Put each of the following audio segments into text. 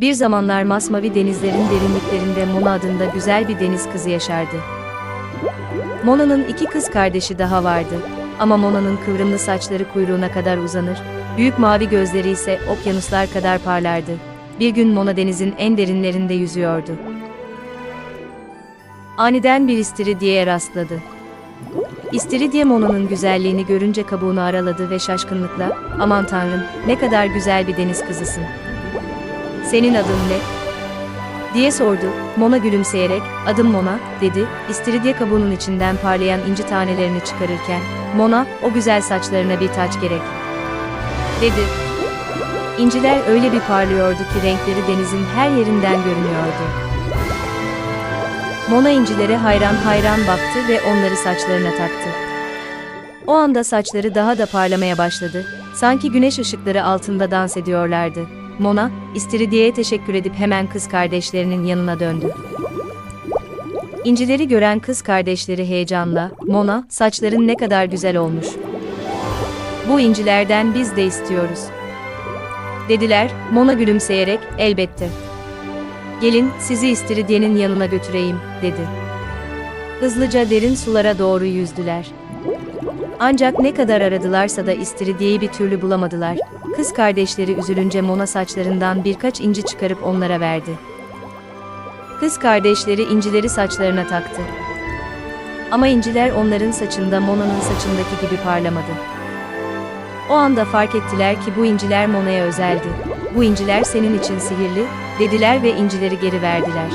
Bir zamanlar masmavi denizlerin derinliklerinde Mona adında güzel bir deniz kızı yaşardı. Mona'nın iki kız kardeşi daha vardı. Ama Mona'nın kıvrımlı saçları kuyruğuna kadar uzanır, büyük mavi gözleri ise okyanuslar kadar parlardı. Bir gün Mona denizin en derinlerinde yüzüyordu. Aniden bir istiridye rastladı. İstiridye Mona'nın güzelliğini görünce kabuğunu araladı ve şaşkınlıkla, aman tanrım, ne kadar güzel bir deniz kızısın. Senin adın ne? diye sordu. Mona gülümseyerek, adım Mona, dedi, istiridye kabuğunun içinden parlayan inci tanelerini çıkarırken, Mona, o güzel saçlarına bir taç gerek. Dedi. İnciler öyle bir parlıyordu ki renkleri denizin her yerinden görünüyordu. Mona incilere hayran hayran baktı ve onları saçlarına taktı. O anda saçları daha da parlamaya başladı. Sanki güneş ışıkları altında dans ediyorlardı. Mona, İstiridye'ye teşekkür edip hemen kız kardeşlerinin yanına döndü. İncileri gören kız kardeşleri heyecanla, Mona, saçların ne kadar güzel olmuş. Bu incilerden biz de istiyoruz. Dediler, Mona gülümseyerek, elbette. Gelin, sizi İstiridye'nin yanına götüreyim, dedi. Hızlıca derin sulara doğru yüzdüler. Ancak ne kadar aradılarsa da İstiridye'yi bir türlü bulamadılar. Kız kardeşleri üzülünce Mona saçlarından birkaç inci çıkarıp onlara verdi. Kız kardeşleri incileri saçlarına taktı. Ama inciler onların saçında Mona'nın saçındaki gibi parlamadı. O anda fark ettiler ki bu inciler Mona'ya özeldi. Bu inciler senin için sihirli, dediler ve incileri geri verdiler.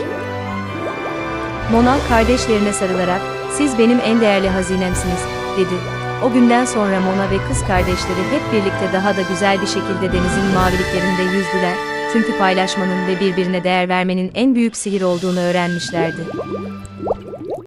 Mona kardeşlerine sarılarak, siz benim en değerli hazinemsiniz, dedi. O günden sonra Mona ve kız kardeşleri hep birlikte daha da güzel bir şekilde denizin maviliklerinde yüzdüler. Çünkü paylaşmanın ve birbirine değer vermenin en büyük sihir olduğunu öğrenmişlerdi.